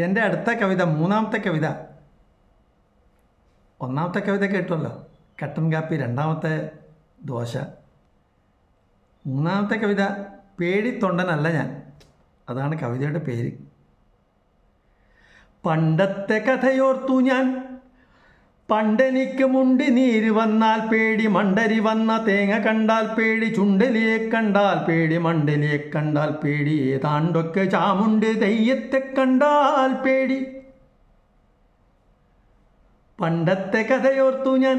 എന്റെ അടുത്ത കവിത മൂന്നാമത്തെ കവിത. ഒന്നാമത്തെ കവിത കേട്ടല്ലോ. കട്ടൻ കാപ്പി രണ്ടാമത്തെ ദോശ. മൂന്നാമത്തെ കവിത പേടിത്തൊണ്ടനല്ല ഞാൻ. അതാണ് കവിതയുടെ പേര്. പണ്ടത്തെ കഥയോർത്തു ഞാൻ പണ്ടെനിക്ക് മുണ്ടി നീര് വന്നാൽ പേടി മണ്ടരി വന്ന തേങ്ങ കണ്ടാൽ പേടി ചുണ്ടലിയെ കണ്ടാൽ പേടി മണ്ടലിയെ കണ്ടാൽ പേടി ഏതാണ്ടൊക്കെ ചാമുണ്ട് തെയ്യത്തെ കണ്ടാൽ പേടി. പണ്ടത്തെ കഥയോർത്തു ഞാൻ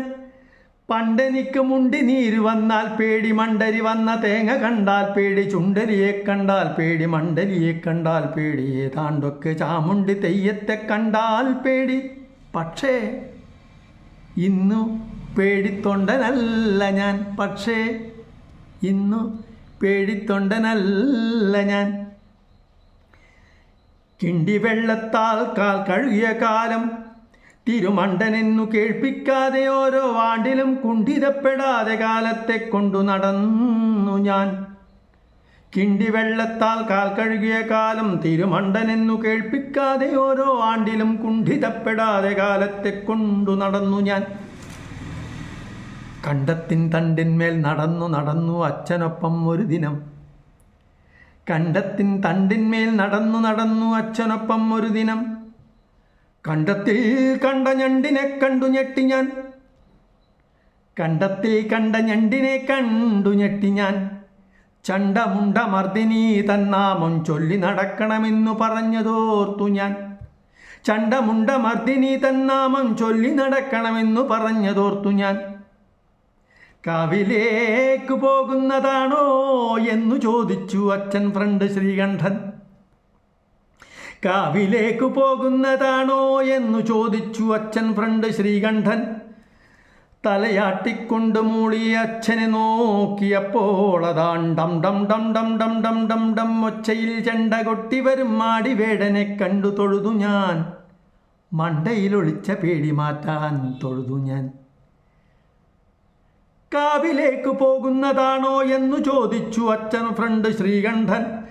പണ്ടെനിക്ക് മുണ്ടി നീര് വന്നാൽ പേടി മണ്ടരി വന്ന തേങ്ങ കണ്ടാൽ പേടി ചുണ്ടലിയെ കണ്ടാൽ പേടി മണ്ടലിയെ കണ്ടാൽ പേടി ഏതാണ്ടൊക്കെ ചാമുണ്ടി തെയ്യത്തെ കണ്ടാൽ പേടി. പക്ഷേ ഇന്നു പേടിത്തൊണ്ടനല്ല ഞാൻ. പക്ഷേ ഇന്നു പേടിത്തൊണ്ടനല്ല ഞാൻ. കിണ്ടി വെള്ളത്താൽ കാൽ കഴുകിയ കാലം തിരുമണ്ടനെന്നു കേൾപ്പിക്കാതെ ഓരോ വാണ്ടിലും കുണ്ഠിതപ്പെടാതെ കാലത്തെ കൊണ്ടു നടന്നു ഞാൻ. കിണ്ടി വെള്ളത്താൽ കാൽ കഴുകിയ കാലം തിരുമണ്ടനെന്നു കേൾപ്പിക്കാതെ ഓരോ ആണ്ടിലും കുണ്ഠിതപ്പെടാതെ കാലത്തെ കൊണ്ടു നടന്നു ഞാൻ. കണ്ടത്തിൻ തണ്ടിന്മേൽ നടന്നു നടന്നു അച്ഛനൊപ്പം ഒരു ദിനം. കണ്ടത്തിൻ തണ്ടിന്മേൽ നടന്നു നടന്നു അച്ഛനൊപ്പം ഒരു ദിനം. കണ്ടത്തിൽ കണ്ട ഞണ്ടിനെ കണ്ടു ഞെട്ടി ഞാൻ. കണ്ടത്തിൽ കണ്ട ഞണ്ടിനെ കണ്ടു ഞെട്ടി ഞാൻ. ചണ്ടമുണ്ട മർദിനി തന്നാമം ചൊല്ലി നടക്കണമെന്നു പറഞ്ഞതോർത്തു ഞാൻ. ചണ്ടമുണ്ട മർദിനി തന്നാമം ചൊല്ലി നടക്കണമെന്നു പറഞ്ഞതോർത്തു ഞാൻ. കാവിലേക്ക് പോകുന്നതാണോ എന്നു ചോദിച്ചു അച്ഛൻ ഫ്രണ്ട് ശ്രീകണ്ഠൻ. കാവിലേക്ക് പോകുന്നതാണോ എന്നു ചോദിച്ചു അച്ഛൻ ഫ്രണ്ട് ശ്രീകണ്ഠൻ. തലയാട്ടിക്കൊണ്ട് മൂളി അച്ഛനെ നോക്കിയപ്പോൾ അതാൺ ഡം ഡം ഡം ഡം ഡം ഡം ഡം ഡം ഒച്ചയിൽ ചെണ്ട കൊട്ടി വരും മാടിവേടനെ കണ്ടു തൊഴുതു ഞാൻ. മണ്ടയിലൊളിച്ച പേടി മാറ്റാൻ തൊഴുതു ഞാൻ. കാവിലേക്ക് പോകുന്നതാണോ എന്നു ചോദിച്ചു അച്ഛൻ ഫ്രണ്ട് ശ്രീകണ്ഠൻ.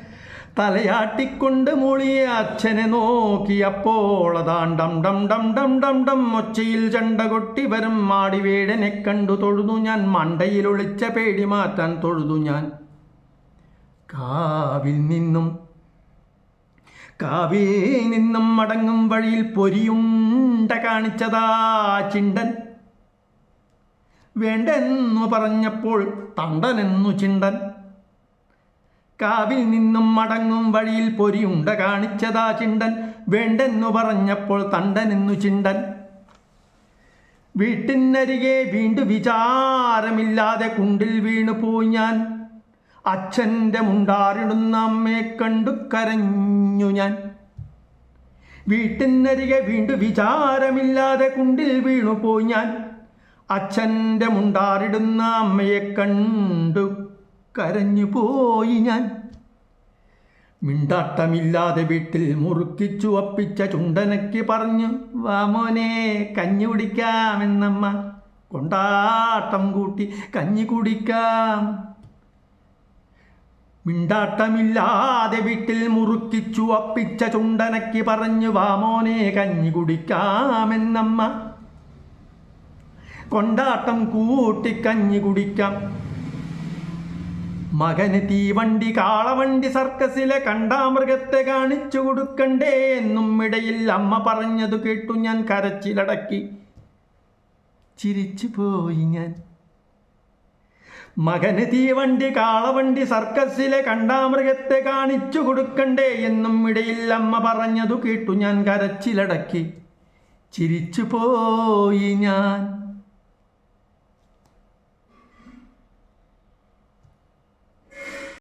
തലയാട്ടിക്കൊണ്ട് മൂളിയ അച്ഛനെ നോക്കിയപ്പോൾ അതാ ഡം ഡം ഡം ഡം ഡം ഡം ഒച്ചയിൽ ചണ്ട കൊട്ടി വരും മാടി മാടിവേടനെ കണ്ടു തൊഴുതു ഞാൻ. മണ്ടയിൽ ഒളിച്ച പേടി മാറ്റാൻ തൊഴുതു ഞാൻ. കാവിൽ നിന്നും കാവിൽ നിന്നും മടങ്ങും വഴിയിൽ പൊരിയുണ്ട കാണിച്ചതാ ചിണ്ടൻ. വേണ്ടെന്നു പറഞ്ഞപ്പോൾ തണ്ടനെന്നു ചിണ്ടൻ. കാവിൽ നിന്നും മടങ്ങും വഴിയിൽ പൊരിയുണ്ട കാണിച്ചതാ ചിണ്ടൻ വേണ്ടെന്നു പറഞ്ഞപ്പോൾ തണ്ടനെന്നു ചിണ്ടൻ വീട്ടിനരികെ വീണ്ടും വിചാരമില്ലാതെ കുണ്ടിൽ വീണു പോയി ഞാൻ. അച്ഛന്റെ മുണ്ടാറിടുന്ന അമ്മയെ കണ്ടു കരഞ്ഞു ഞാൻ. വീട്ടിനരികെ വീണ്ടും വിചാരമില്ലാതെ കുണ്ടിൽ വീണു പോയി ഞാൻ. അച്ഛന്റെ മുണ്ടാറിടുന്ന അമ്മയെ കണ്ടു കരഞ്ഞു പോയി ഞാൻ. മിണ്ടാട്ടമില്ലാതെ വീട്ടിൽ മുറുക്കിച്ചു ഒപ്പിച്ച ചുണ്ടനയ്ക്ക് പറഞ്ഞു വാമോനെ കഞ്ഞി കുടിക്കാമെന്നമ്മ. കൊണ്ടാട്ടം കൂട്ടി കഞ്ഞി കുടിക്കാം. മിണ്ടാട്ടമില്ലാതെ വീട്ടിൽ മുറുക്കിച്ചു ഒപ്പിച്ച ചുണ്ടനയ്ക്ക് പറഞ്ഞു വാമോനെ കഞ്ഞി കുടിക്കാമെന്നമ്മ. കൊണ്ടാട്ടം കൂട്ടി കഞ്ഞി കുടിക്കാം. മകന് തീവണ്ടി കാളവണ്ടി സർക്കസിലെ കണ്ടാമൃഗത്തെ കാണിച്ചു കൊടുക്കണ്ടേ എന്നും ഇടയിൽ അമ്മ പറഞ്ഞതു കേട്ടു ഞാൻ കരച്ചിലടക്കി. ചിരിച്ചു പോയി ഞാൻ. മകന് തീവണ്ടി കാളവണ്ടി സർക്കസിലെ കണ്ടാമൃഗത്തെ കാണിച്ചു കൊടുക്കണ്ടേ എന്നും ഇടയിൽ അമ്മ പറഞ്ഞതു കേട്ടു ഞാൻ കരച്ചിലടക്കി. ചിരിച്ചു പോയി ഞാൻ.